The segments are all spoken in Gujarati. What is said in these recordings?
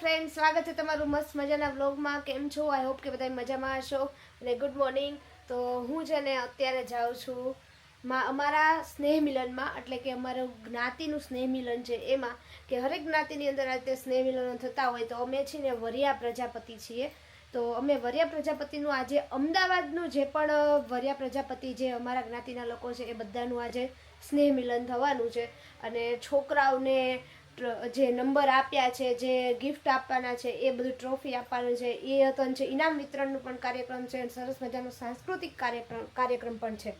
ફ્રેન્ડ સ્વાગત છે તમારું મસ્ત મજાના વ્લોગમાં કેમ છો? આઈ હોપ કે બધા મજામાં હશો. અને ગુડ મોર્નિંગ તો હું છે ને અત્યારે જાઉં છું મા અમારા સ્નેહ મિલનમાં એટલે કે અમારું જ્ઞાતિનું સ્નેહ મિલન છે એમાં, કે હરેક જ્ઞાતિની અંદર આ રીતે સ્નેહ મિલનો થતા હોય તો અમે છીએ ને વરિયા પ્રજાપતિ છીએ. તો અમે વરિયા પ્રજાપતિનું આજે અમદાવાદનું જે પણ વરિયા પ્રજાપતિ જે અમારા જ્ઞાતિના લોકો છે એ બધાનું આજે સ્નેહ મિલન થવાનું છે. અને છોકરાઓને જે નંબર આપ્યા છે, જે ગિફ્ટ આપવાના છે, એ બધું ટ્રોફી આપવાનું છે, એ હતું છે ઇનામ વિતરણનું પણ કાર્યક્રમ છે, સરસ મજાનો સાંસ્કૃતિક કાર્યક્રમ કાર્યક્રમ પણ છે.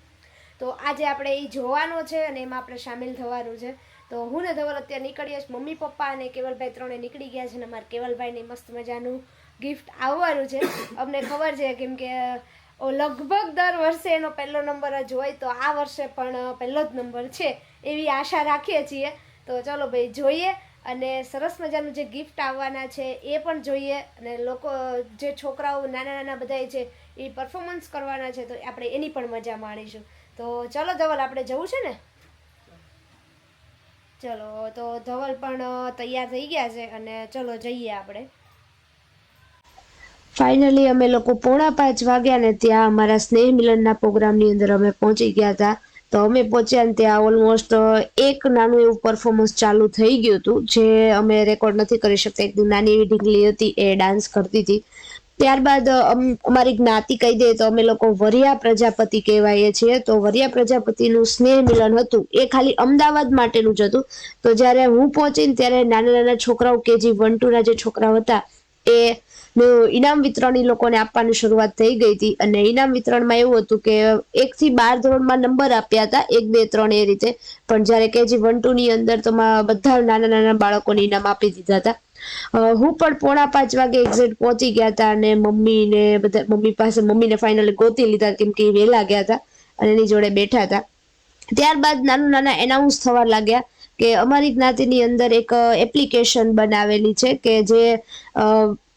તો આજે આપણે એ જોવાનો છે અને એમાં આપણે સામેલ થવાનું છે. તો હું ને ધવલ અત્યારે નીકળીએ છીએ, મમ્મી, પપ્પા અને કેવલભાઈ ત્રણે નીકળી ગયા છે અને અમારે કેવલભાઈને મસ્ત મજાનું ગિફ્ટ આવવાનું છે. અમને ખબર છે કેમ કે લગભગ દર વર્ષે એનો પહેલો નંબર જ હોય, તો આ વર્ષે પણ પહેલો જ નંબર છે. એવી આશા રાખીએ છીએ. તો ચલો ભાઈ જોઈએ અને સરસ મજાનું જે ગિફ્ટ આવવાના છે એ પણ જોઈએ અને લોકો, જે છોકરાઓ નાના નાના બધાય છે એ પરફોર્મન્સ કરવાના છે તો આપણે એની પણ મજા માણીશું. તો ચલો ધવલ, આપણે જવું છે ને? ચલો, તો ધવલ પણ તૈયાર થઈ ગયા છે અને ચલો જઈએ આપણે. ફાઇનલી અમે લોકો પોણા પાંચ વાગ્યા ને ત્યાં અમારા સ્નેહ મિલનના પ્રોગ્રામની અંદર અમે પહોંચી ગયા હતા. તો અમે પહોંચ્યા ને ત્યાં ઓલમોસ્ટ એક નાનું એવું પરફોર્મન્સ ચાલુ થઈ ગયું હતું, જે અમે રેકોર્ડ નથી કરી શકતા. એક નાની એવી ઢીંગલી હતી, એ ડાન્સ કરતી હતી. ત્યારબાદ અમ- અમારી જ્ઞાતિ કહી દઈએ તો અમે લોકો વરિયા પ્રજાપતિ કહેવાઈએ છીએ. તો વરિયા પ્રજાપતિનું સ્નેહ મિલન હતું. એ ખાલી અમદાવાદ માટેનું જ હતું. તો જ્યારે હું પહોંચીને ત્યારે નાના નાના છોકરાઓ કે જે વન ટુના જે છોકરાઓ હતા, એ ઇનામ વિતરણ એ લોકોને આપવાની શરૂઆત થઈ ગઈ હતી અને ઇનામ વિતરણમાં એવું હતું કે એક થી બાર ધોરણમાં નંબર આપ્યા હતા, એક, બે, ત્રણ એ રીતે. પણ જ્યારે કેજી વન ટુ ની અંદર તો બધા નાના નાના બાળકોને ઇનામ આપી દીધા હતા. હું પણ પોણા પાંચ વાગે એક્ઝેક્ટ પહોંચી ગયા હતા અને મમ્મી ને બધા, મમ્મી પાસે, મમ્મીને ફાઇનલી ગોતી લીધા કેમ કે વહેલા ગયા હતા અને એની જોડે બેઠા હતા. ત્યારબાદ નાનું નાના એનાઉન્સ થવા લાગ્યા કે અમારી જ્ઞાતિની અંદર એક એપ્લિકેશન બનાવેલી છે કે જે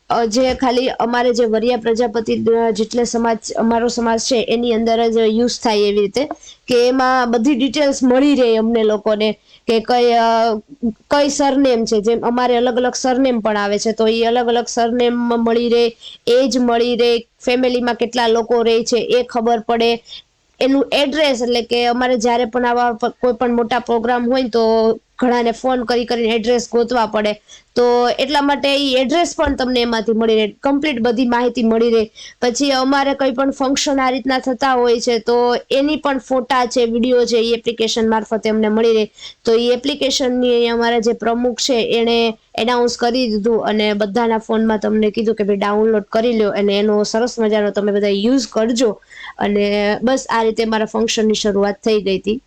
જે ખાલી અમારે જે વરિયા પ્રજાપતિ જેટલે સમાજ, અમારો સમાજ છે, એની અંદર જ યુઝ થાય એવી રીતે કે એમાં બધી ડિટેલ્સ મળી રહે અમને લોકોને કે કઈ કઈ સરનેમ છે, જેમ અમારે અલગ અલગ સરનેમ પણ આવે છે, તો એ અલગ અલગ સરનેમ મળી રહે, એજ મળી રહે, ફેમિલીમાં કેટલા લોકો રહે છે, એ ખબર પડે. એનું એડ્રેસ એટલે કે અમારે જ્યારે પણ આવા કોઈ પણ મોટા પ્રોગ્રામ હોય તો ઘણાને ફોન કરી કરીને એડ્રેસ ગોતવા પડે. તો એટલા માટે એ એડ્રેસ પણ તમને એમાંથી મળી રહે. કમ્પ્લીટ બધી માહિતી મળી રહે. પછી અમારે કંઈ પણ ફંક્શન આ રીતના થતા હોય છે, તો એની પણ ફોટા છે વીડિયો છે એ એપ્લિકેશન મારફતે અમને મળી રહે. તો એ એપ્લિકેશનની અમારા જે પ્રમુખ છે, એણે એનાઉન્સ કરી દીધું અને બધાના ફોનમાં તમને કીધું કે ભાઈ ડાઉનલોડ કરી લો અને એનો સરસ મજાનો તમે બધા યુઝ કરજો. અને બસ આ રીતે મારા ફંક્શનની શરૂઆત થઈ ગઈ હતી.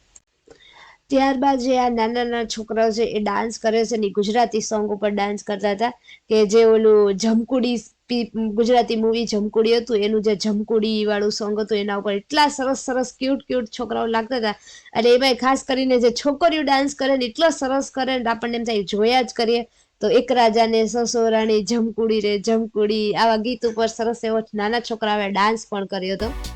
ત્યારબાદ જે આ નાના નાના છોકરાઓ છે એ ડાન્સ કરે છે ને ગુજરાતી સોંગ ઉપર ડાન્સ કરતા હતા કે જે ઓલું જમકુડી ગુજરાતી મૂવી જમકુડી હતું, એનું જે જમકુડી વાળું સોંગ હતું, એના ઉપર એટલા સરસ સરસ ક્યુટ ક્યુટ છોકરાઓ લાગતા હતા. અને એમાં ખાસ કરીને જે છોકરીઓ ડાન્સ કરે ને એટલો સરસ કરે ને આપણને એમ થાય જોયા જ કરીએ. તો એક રાજાને સસોરાણી જમકુડી રે જમકુડી આવા ગીત ઉપર સરસ એવો નાના છોકરાઓએ ડાન્સ પણ કર્યો હતો.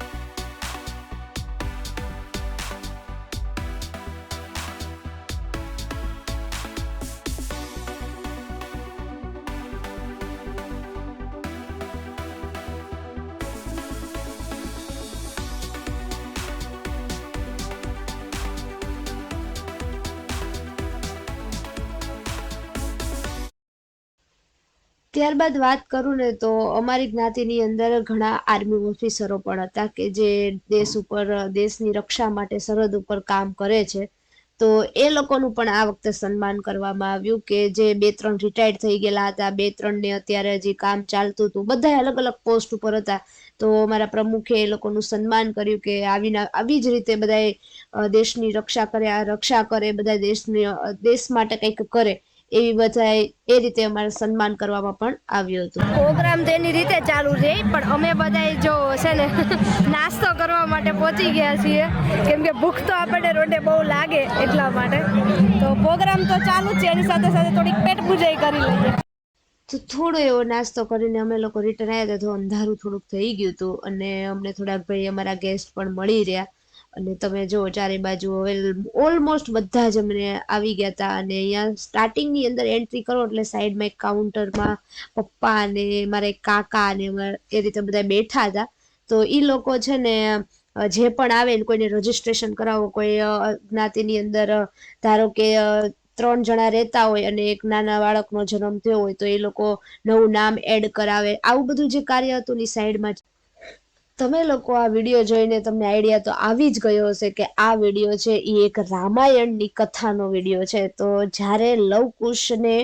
ત્યારબાદ વાત કરું ને તો અમારી જ્ઞાતિની અંદર ઘણા આર્મી ઓફિસરો પણ હતા કે જે દેશ ઉપર, દેશની રક્ષા માટે સરહદ ઉપર કામ કરે છે. તો એ લોકોનું પણ આ વખતે સન્માન કરવામાં આવ્યું કે જે બે ત્રણ રિટાયર્ડ થઈ ગયેલા હતા, બે ત્રણને અત્યારે હજી કામ ચાલતું હતું બધા અલગ અલગ પોસ્ટ ઉપર હતા. તો અમારા પ્રમુખે એ લોકોનું સન્માન કર્યું કે આવીને આવી જ રીતે બધાએ દેશની રક્ષા કરે આ રક્ષા કરે બધા દેશની દેશ માટે કંઈક કરે. એવી બધાએ એ રીતે અમારે સન્માન કરવામાં પણ આવ્યું હતું. પ્રોગ્રામ તેની રીતે ચાલુ છે પણ અમે બધાએ જો છે ને નાસ્તો કરવા માટે પહોંચી ગયા છીએ. કેમ કે ભૂખ તો આપણને રોડે બહુ લાગે એટલા માટે. તો પ્રોગ્રામ તો ચાલુ છે એની સાથે સાથે થોડીક પેટ પૂજાઈ કરી લઈએ. તો થોડો એવો નાસ્તો કરીને અમે લોકો રિટર્ન આવ્યા હતા તો અંધારું થોડુંક થઈ ગયું હતું અને અમને થોડાક ભાઈ અમારા ગેસ્ટ પણ મળી રહ્યા. અને તમે જો ચારે બાજુ હવે ઓલમોસ્ટ બધા જ અમને આવી ગયા હતા અને અહીંયા સ્ટાર્ટિંગની અંદર એન્ટ્રી કરો એટલે સાઈડમાં એક કાઉન્ટરમાં પપ્પા અને મારા એક કાકા અને એ રીતે બધા બેઠા હતા. તો એ લોકો છે ને જે પણ આવે ને કોઈને રજીસ્ટ્રેશન કરાવો, કોઈ જ્ઞાતિની અંદર ધારો કે ત્રણ જણા રહેતા હોય અને એક નાના બાળકનો જન્મ થયો હોય તો એ લોકો નવું નામ એડ કરાવે. આવું બધું જે કાર્ય હતું ની સાઈડમાં તમે લોકો આ વીડિયો જોઈને તમને આઈડિયા તો આવી જ ગયો હશે કે આ વીડિયો છે એ એક રામાયણની કથાનો વીડિયો છે. તો જ્યારે લવકુશને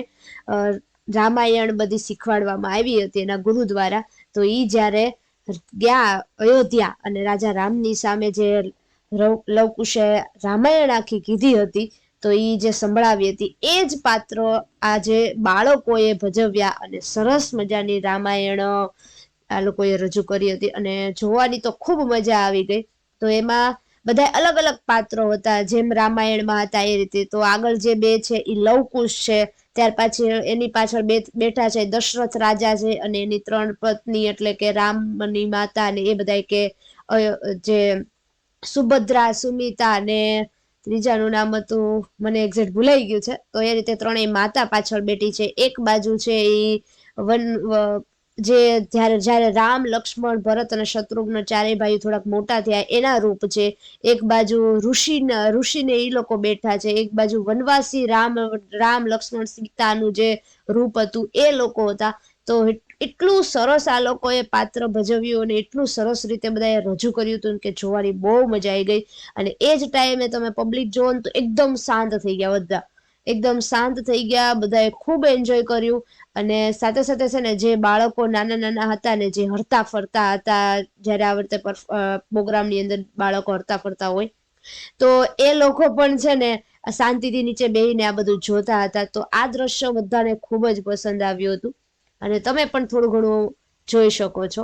રામાયણ બધી શીખવાડવામાં આવી હતી એના ગુરુ દ્વારા, તો એ જ્યારે ગયા અયોધ્યા અને રાજા રામની સામે જે લવકુશે રામાયણ આખી કીધી હતી, તો એ જે સંભળાવી હતી, એ જ પાત્રો આજે બાળકોએ ભજવ્યા અને સરસ મજાની રામાયણ આ લોકોએ રજૂ કરી હતી અને જોવાની તો ખૂબ મજા આવી ગઈ. તો એમાં બધા અલગ અલગ પાત્રો હતા, જેમ રામાયણમાં હતા એ રીતે. તો આગળ જે બે છે એ લવકુશ છે. ત્યાર પછી એની પાછળ બે બેઠા છે, દશરથ રાજા છે અને એની ત્રણ પત્ની એટલે કે રામની માતા અને એ બધા કે જે સુભદ્રા, સુમિતા અને ત્રીજાનું નામ હતું, મને એક્ઝેક્ટ ભૂલાઈ ગયું છે. તો એ રીતે ત્રણેય માતા પાછળ બેઠી છે. એક બાજુ છે એ વન જે જ્યારે જ્યારે રામ, લક્ષ્મણ, ભરત અને શત્રુઘ્ન ચારેય ભાઈઓ થોડાક મોટા થયા, એના રૂપ છે, એક બાજુ ઋષિના, ઋષિને એ લોકો બેઠા છે, એક બાજુ વનવાસી રામ રામ, લક્ષ્મણ, સીતાનું જે રૂપ હતું, એ લોકો હતા. તો એટલું સરસ આ લોકોએ પાત્ર ભજવ્યું અને એટલું સરસ રીતે બધાએ રજૂ કર્યું હતું કે જોવાની બહુ મજા આવી ગઈ. અને એ જ ટાઈમે તમે પબ્લિક જોવો તો એકદમ શાંત થઈ ગયા બધા. એકદમ શાંત થઈ ગયા, બધાએ ખૂબ એન્જોય કર્યું અને સાથે સાથે છે ને જે બાળકો નાના નાના હતા ને જે હરતા ફરતા હતા, જ્યારે આ વખતે પ્રોગ્રામની અંદર બાળકો હરતા ફરતા હોય, તો એ લોકો પણ છે ને શાંતિથી નીચે બેહીને આ બધું જોતા હતા. તો આ દ્રશ્ય બધાને ખૂબ જ પસંદ આવ્યું હતું. અને તમે પણ થોડું ઘણું જોઈ શકો છો.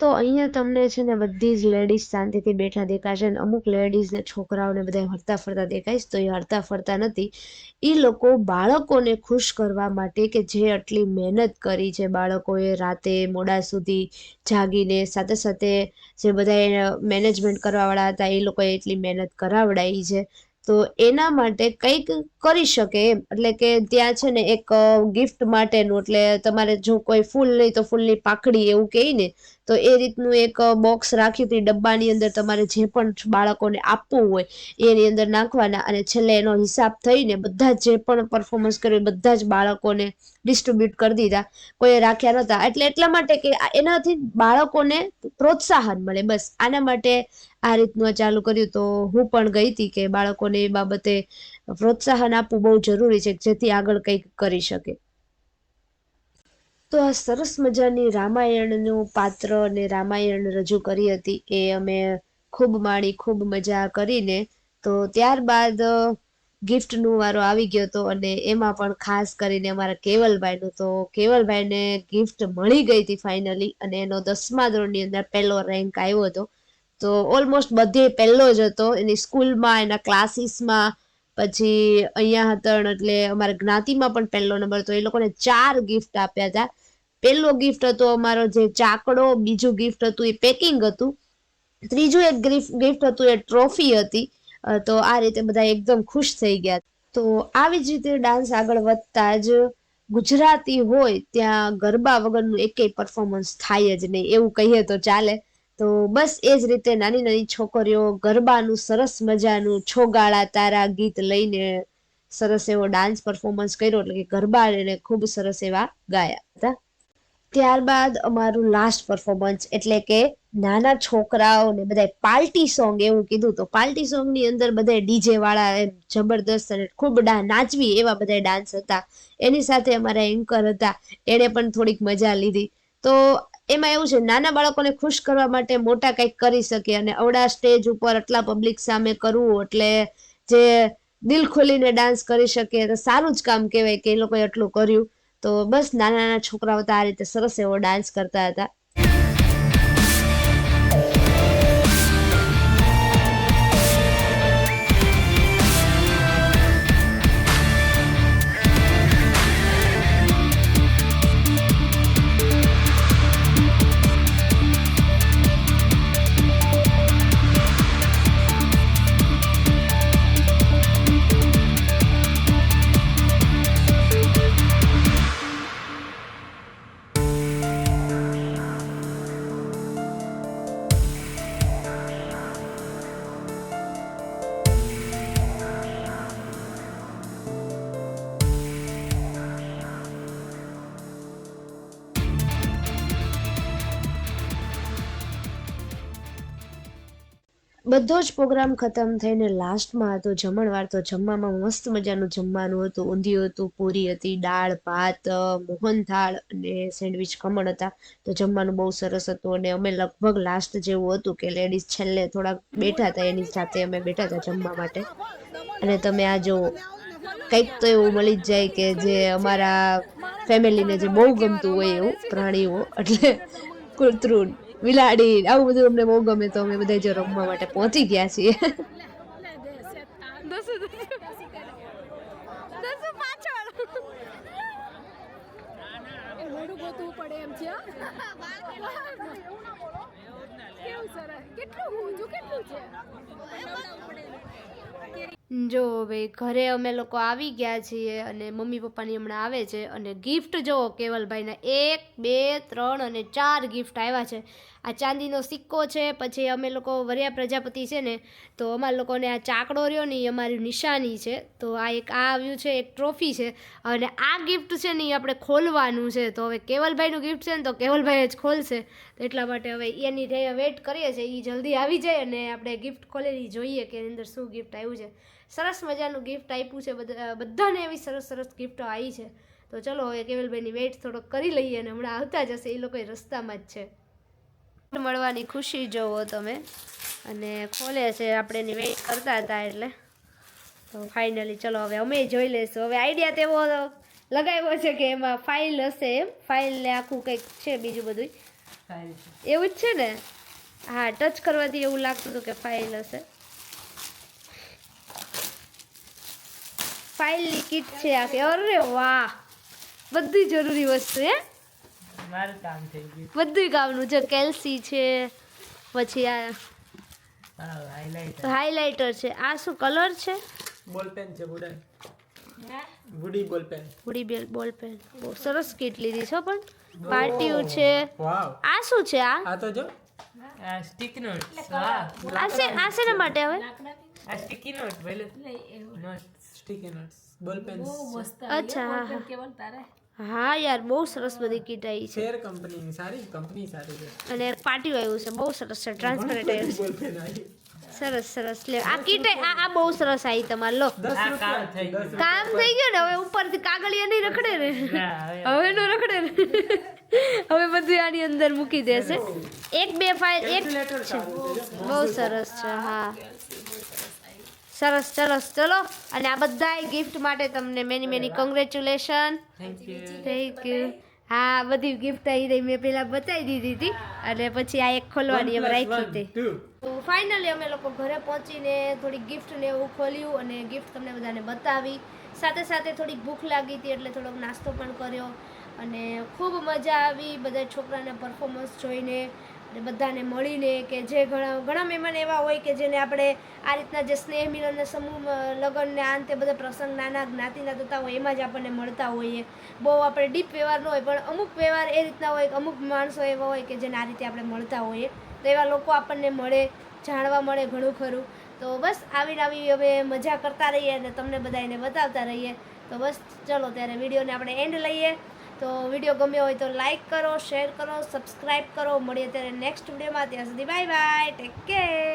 તો અહીંયા તમને છે ને બધી જ લેડીઝ શાંતિથી બેઠા દેખાશે ને અમુક લેડીઝને છોકરાઓને બધા હરતા ફરતા દેખાઈશ તો એ હરતા ફરતા નથી. એ લોકો બાળકોને ખુશ કરવા માટે કે જે આટલી મહેનત કરી છે બાળકોએ રાતે મોડા સુધી જાગીને, સાથે સાથે જે બધા મેનેજમેન્ટ કરવાવાળા હતા, એ લોકોએ એટલી મહેનત કરાવડાવી છે. તો એના માટે કંઈક કરી શકે એમ. એટલે કે ત્યાં છે ને એક ગિફ્ટ માટેનું, એટલે તમારે જો કોઈ ફૂલ નહીં તો ફૂલની પાકડી એવું કહે ને, તો એ રીતનું એક બોક્સ રાખ્યું હતું. ડબ્બાની અંદર તમારે જે પણ બાળકોને આપવું હોય, એની અંદર નાખવાના અને છેલ્લે એનો હિસાબ થઈને બધા જ પણ પરફોર્મન્સ કર્યું બધા જ બાળકોને ડિસ્ટ્રીબ્યુટ કરી દીધા. કોઈએ રાખ્યા નહોતા. એટલે એટલા માટે કે એનાથી બાળકોને પ્રોત્સાહન મળે બસ. આના માટે આ રીતનું ચાલુ કર્યું તો હું પણ ગઈ હતી કે બાળકોને એ બાબતે પ્રોત્સાહન આપવું બહુ જરૂરી છે, જેથી આગળ કંઈક કરી શકે. તો આ સરસ મજાની રામાયણનું પાત્ર અને રામાયણ રજૂ કરી હતી એ અમે ખૂબ માણી, ખૂબ મજા કરીને. તો ત્યારબાદ ગિફ્ટનું વારો આવી ગયો હતો અને એમાં પણ ખાસ કરીને અમારા કેવલભાઈનું તો કેવલભાઈને ગિફ્ટ મળી ગઈ હતી ફાઇનલી અને એનો દસમા ધોરણની અંદર પહેલો રેન્ક આવ્યો હતો. તો ઓલમોસ્ટ બધે પહેલો જ હતો. એની સ્કૂલમાં, એના ક્લાસીસમાં, પછી અહીંયા હતણ એટલે અમારા જ્ઞાતિમાં પણ પહેલો નંબર હતો. એ લોકોને ચાર ગિફ્ટ આપ્યા હતા. પહેલો ગિફ્ટ હતો અમારો જે ચાકડો, બીજું ગિફ્ટ હતું એ પેકિંગ હતું. ત્રીજું એક ગિફ્ટ હતું એ ટ્રોફી હતી. તો આ રીતે બધા એકદમ ખુશ થઈ ગયા. તો આવી જ રીતે ડાન્સ આગળ વધતા જ ગુજરાતી હોય ત્યાં ગરબા વગરનું એકેય પરફોર્મન્સ થાય જ નહીં. એવું કહીએ તો ચાલે. તો બસ એ જ રીતે નાની નાની છોકરીઓ ગરબાનું સરસ મજાનું છોગાળા તારા ગીત લઈને સરસ એવો ડાન્સ પરફોર્મન્સ કર્યો એટલે કે ગરબા એને ખૂબ સરસ એવા ગાયા હતા. ત્યારબાદ અમારું લાસ્ટ પરફોર્મન્સ એટલે કે નાના છોકરાઓને બધા પાર્ટી સોંગ એવું કીધું તો પાર્ટી સોંગની અંદર બધા ડીજે વાળા એમ જબરદસ્ત અને ખૂબ ડા નાચવી એવા બધા ડાન્સ હતા. એની સાથે અમારા એન્કર હતા. એણે પણ થોડીક મજા લીધી. તો એમાં એવું છે, નાના બાળકોને ખુશ કરવા માટે મોટા કંઈક કરી શકે અને અવડા સ્ટેજ ઉપર આટલા પબ્લિક સામે કરવું એટલે જે દિલ ખોલીને ડાન્સ કરી શકે, તો સારું જ કામ કહેવાય કે એ લોકોએ આટલું કર્યું. તો બસ નાના નાના છોકરાઓ તો આ રીતે સરસ એવો ડાન્સ કરતા હતા. બધો જ પ્રોગ્રામ ખતમ થઈને લાસ્ટમાં હતો. જમણવાર તો જમવામાં મસ્ત મજાનું જમવાનું હતું. ઊંધિયું હતું, પૂરી હતી, દાળ, ભાત, મોહનથાળ અને સેન્ડવિચ ખમણ હતા. તો જમવાનું બહુ સરસ હતું અને અમે લગભગ લાસ્ટ જેવું હતું કે લેડીઝ છેલ્લે થોડાક બેઠા હતા. એની સાથે અમે બેઠા હતા જમવા માટે. અને તમે આ જો, કંઈક તો એવું મળી જ જાય કે જે અમારા ફેમિલીને જે બહુ ગમતું હોય એવું પ્રાણીઓ, એટલે કૂતરું બિલાડી, આવું બધું અમને બહુ ગમે તો અમે બધા જો રમવા માટે પહોંચી ગયા છીએ. કેટલું કેટલું છે? જો ભાઈ ઘરે અમે લોકો આવી ગયા છીએ અને મમ્મી પપ્પાની હમણાં આવે છે અને ગિફ્ટ જુઓ કેવલભાઈના એક, બે, ત્રણ અને ચાર ગિફ્ટ આવ્યા છે. આ ચાંદીનો સિક્કો છે, પછી અમે લોકો વરિયા પ્રજાપતિ છે ને, તો અમારા લોકોને આ ચાકડો રહ્યો ને એ અમારી નિશાની છે. તો આ એક આ આવ્યું છે, એક ટ્રોફી છે. અને આ ગિફ્ટ છે ને એ આપણે ખોલવાનું છે. તો હવે કેવલભાઈનું ગિફ્ટ છે ને તો કેવલભાઈ જ ખોલશે. તો એટલા માટે હવે એની વેટ કરીએ છીએ એ જલ્દી આવી જાય અને આપણે ગિફ્ટ ખોલેલી જોઈએ કે એની અંદર શું ગિફ્ટ આવ્યું છે. સરસ મજાનું ગિફ્ટ આપ્યું છે બધાને એવી સરસ સરસ ગિફ્ટો આવી છે. તો ચલો હવે કેવલભાઈની વેઇટ થોડોક કરી લઈએ અને હમણાં આવતા જશે એ લોકો રસ્તામાં જ છે. મળવાની ખુશી જોવો તમે. અને ખોલે છે આપણે એની વેઇટ કરતા હતા એટલે. તો ફાઇનલી ચલો હવે અમે જોઈ લઈશું. હવે આઈડિયા તેવો લગાવ્યો છે કે એમાં ફાઇલ હશે એમ. ફાઇલ ને આખું કંઈક છે બીજું બધું એવું જ છે ને? હા ટચ કરવાથી એવું લાગતું હતું કે ફાઇલ હશે. ફાઇલની કીટ છે આખી અરે વાહ! બધી જરૂરી વસ્તુ હે. મારું કામ થઈ ગયું બધું કામનું છે. કેલ્સી છે પછી આ હાઇલાઇટર છે. આ શું કલર છે? બોલપેન છે બુડાઈ. વુડી બોલપેન વુડી ઉડી બેલ બોલ પેન. બહુ સરસ કીટ લીધી છે પણ. પાર્ટીઓ છે. આ શું છે આ? આ તો જો. આ સ્ટીક નોટ આ છે આ શેના માટે હવે? આ સ્ટીકી નોટ ભલે. Note sticky notes ball pen અચ્છા હા હા. હા યાર બહુ સરસ બધી કીટ આવી છે. ફેર કંપની સારી કંપની સારી છે. અને પાર્ટીઓ આવ્યું છે બહુ સરસ છે ટ્રાન્સપરન્ટ આવ્યું છે. સરસ સરસ. લે આ કીટ આ આ બહુ સરસ આવી તમારે લો. કામ થઈ ગયું. ને હવે ઉપરથી કાગળિયા નહીં રખડે ને. હવે નો રખડે ને. હવે બધું આની અંદર મૂકી દેશે એક બે ફાઇલ એક છે બહુ સરસ છે હા. સરસ સરસ. ચલો અને આ બધાય ગિફ્ટ માટે તમને many many congratulation thank you હા બધી ગિફ્ટ આવી રહી. મેં પહેલા બતાવી દીધી હતી. અને પછી આ એક ખોલવાની એમ રાખી હતી. તો ફાઇનલી અમે લોકો ઘરે પહોંચીને થોડી ગિફ્ટ ને એવું ખોલ્યું અને ગિફ્ટ તમને બધાને બતાવી. સાથે સાથે થોડીક ભૂખ લાગી હતી એટલે થોડોક નાસ્તો પણ કર્યો. અને ખૂબ મજા આવી. બધા છોકરાના પરફોર્મન્સ જોઈને. બધાને મળીને કે જે ઘણા ઘણા મહેમાન એવા હોય કે જેને આપણે આ રીતના જે સ્નેહ મિલન સમૂહ લગ્નને આ ને બધા પ્રસંગ નાના જ્ઞાતિના થતા હોય એમાં જ આપણને મળતા હોઈએ. બહુ આપણે ડીપ વ્યવહાર ન હોય, પણ અમુક વ્યવહાર એ રીતના હોય કે અમુક માણસો એવા હોય કે જેને આ રીતે આપણે મળતા હોઈએ. તો એવા લોકો આપણને મળે, જાણવા મળે ઘણું ખરું. તો બસ આવીને આવી હવે મજા કરતા રહીએ અને તમને બધા એને બતાવતા રહીએ. તો બસ ચલો ત્યારે વિડીયોને આપણે એન્ડ લઈએ. તો વીડિયો ગમ્યો હોય તો લાઇક કરો શેર કરો સબસ્ક્રાઈબ કરો. મળીએ ત્યારે નેક્સ્ટ વિડીયોમાં. ત્યાં સુધી બાય બાય ટેક કેર